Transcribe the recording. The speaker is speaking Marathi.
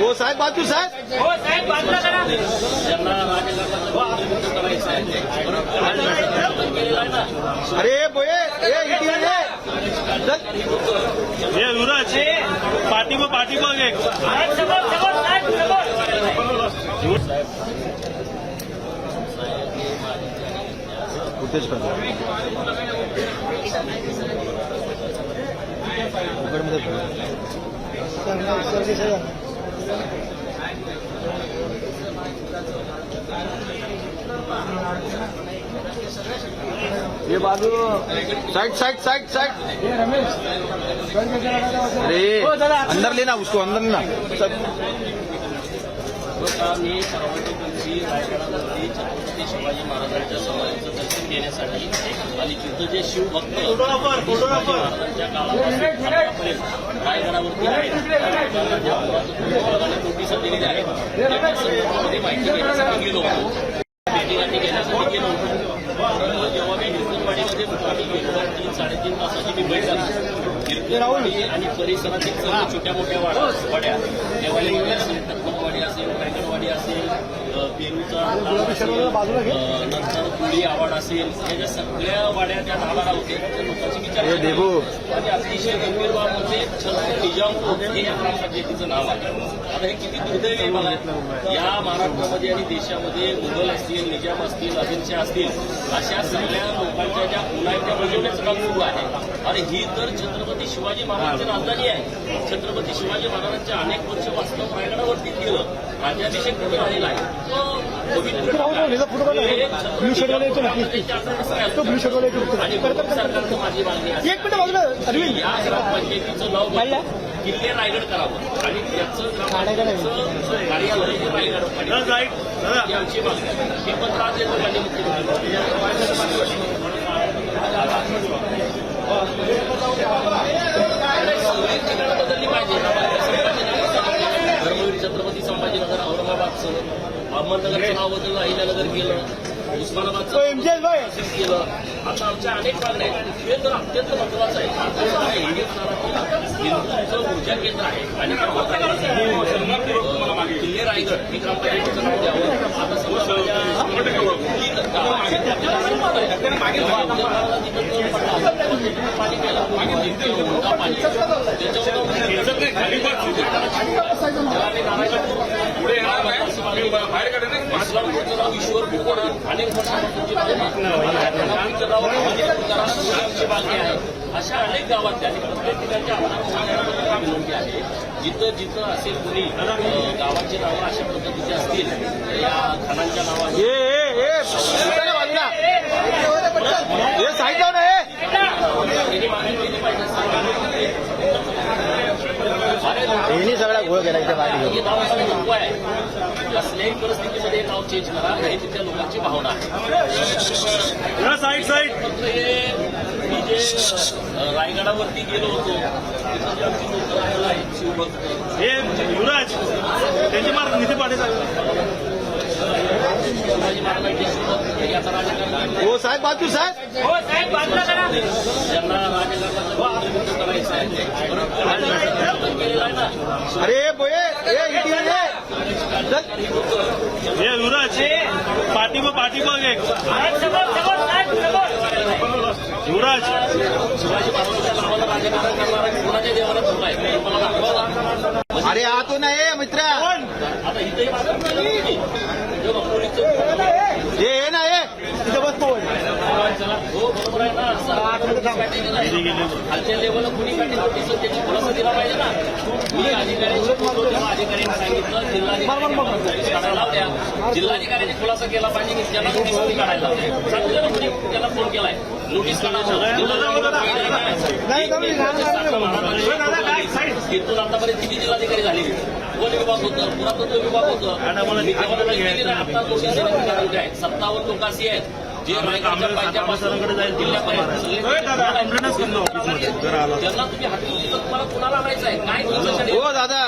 हो साहेब बाजू साहेब. हो साहेब बाजूला करा. अरे बोये. हे युवराज समोर समोर साहेब समोर. कुठेच कर उघडमध्ये ये बाजू. Side side side side. अरे अंदर लेना उसको अंदर लेना. सब. शिवाजी महाराजांच्या समाधीचं घेण्यासाठी आणि तिथं जे शिवभक्त महाराजांच्या काळापासून रायगडावरती आहेत नोटिसा दिलेल्या आहेत त्याच्या संदर्भामध्ये माहिती घेण्यासाठी गेलो. होतो भेटीगाठी घेण्यासाठी गेलो. होतो जेव्हा मी हिरकणवाडीमध्ये आम्ही गेलो तीन साडेतीन तासाची मी बैठ झाली हिरकणवाडी आणि परिसरातील सर्व छोट्या मोठ्या वाड्या वाड्या. देवालीवाडी असेल तत्मवाडी असेल रायगडवाडी असेल पेरूचा नंतर पुळी आवाड असेल या सगळ्या वाड्या त्या नावाला होते लोकांची विचार आणि अतिशय गंभीर बाब म्हणजे छत्रपती निजामपूर हे या ग्रामपंचायतीचं नाव आहे. आता हे किती दुर्दैवी बघा या महाराष्ट्रामध्ये आणि देशामध्ये मुघल असतील निजाम असतील आदिलशाह असतील अशा सगळ्या लोकांच्या ज्या त्या बजवण्याचं काम सुरू आहे. आणि ही तर छत्रपती शिवाजी महाराजांची राजधानी आहे. छत्रपती शिवाजी महाराजांच्या अनेक वर्ष वास्तव रायगडावरती केलं. राज्याभिषेक कुठे झालेला आहे तो पवित्र हे छत्रपती महाराजांच्या आठवणीसाठी असतो. आणि एक मिनिट बाजूला अरविंद या नाव किल्ले रायगड करावं आणि साईड दादा ही आमची मागणी आहे. हे पत्र आज देतो माननीय मुख्यमंत्री सगळी ठिकाणं बदलली पाहिजे संभाजीनगर धर्मवीर छत्रपती औरंगाबादचं अहमदनगरचं नाव बदललं अहिल्यानगर केलं. उस्मानाबादचं केलं. आता आमच्या अनेक मागण्या आहेत. हे तर अत्यंत महत्वाचं आहे. काय हिंदुस्थानातील हिंदूंचं ऊर्जा केंद्र आहे. आणि त्या मागण्या किल्ले रायगड हे ग्रामपंचायतीचं नाव द्यावं. आता समजा तीन नाही. असं मागणी इस्लामपूरचं नाव ईश्वर भूषण अनेक वर्षांपासूनची अनेक प्रकारांची मागणी आहे? अशा अनेक गावात त्यांनी प्रत्येक ठिकाणच्या आम्ही विनंती आहे. जिथं जिथं असेल कोणी गावांची नावं अशा पद्धतीची असतील या खानांच्या नावाची मागणी केली पाहिजे. यांनी सगळा घोळ केला इथे बाहेर हे नाव चेंज करा हे तिथल्या लोकांची भावना आहे. दादा साईड साईड फक्त हे मी जे रायगडावरती गेलो होतो हे युवराज त्यांचे मार्ग निधी पाटील हे आता हो साहेब बाजू साहेब. हो साहेब बाजूला करा. ना अरे बोये ए इथे ये. चल. हे युवराज. साहेब समोर युवराज. नावाला राजकारण करणारा कोणाच्या देवाला धर्म आहे मला दाखवा अरे आतून आहे मित्र आता इथेही मागं केलं ना तुम्ही. जेव्हा पोलीसचं ये ये ना ये तिथे बस पोहोच हो बरोबर आहे ना असं खालच्या लेवलला कुणी पॅटी नोटीस त्याची खुलासा दिला पाहिजे ना. मी अधिकाऱ्यांशी बोलतो तेव्हा अधिकाऱ्यांनी सांगितलं जिल्हाधिकारी नोटीस काढायला लावल्या. जिल्हाधिकाऱ्यांनी खुलासा केला पाहिजे की त्याला नोटीस कोणी काढायला लावते सांगितलं ना कुणी? त्याला फोन केलाय. नोटीस काढायला तिथून आतापर्यंत किती जिल्हाधिकारी झाले? वन विभाग होतं पुरातत्व विभाग होतं. आता नोटीस देण्याची गरज आहे. सत्तावन्न लोक अशी आहेत जे रायगडच्या पायथ्यापासून जिल्ह्यापर्यंत सगळे त्यांना तुम्ही तिथं तुम्हाला कुणाला आणायचं आहे? काय षडयंत्र? हो दादा.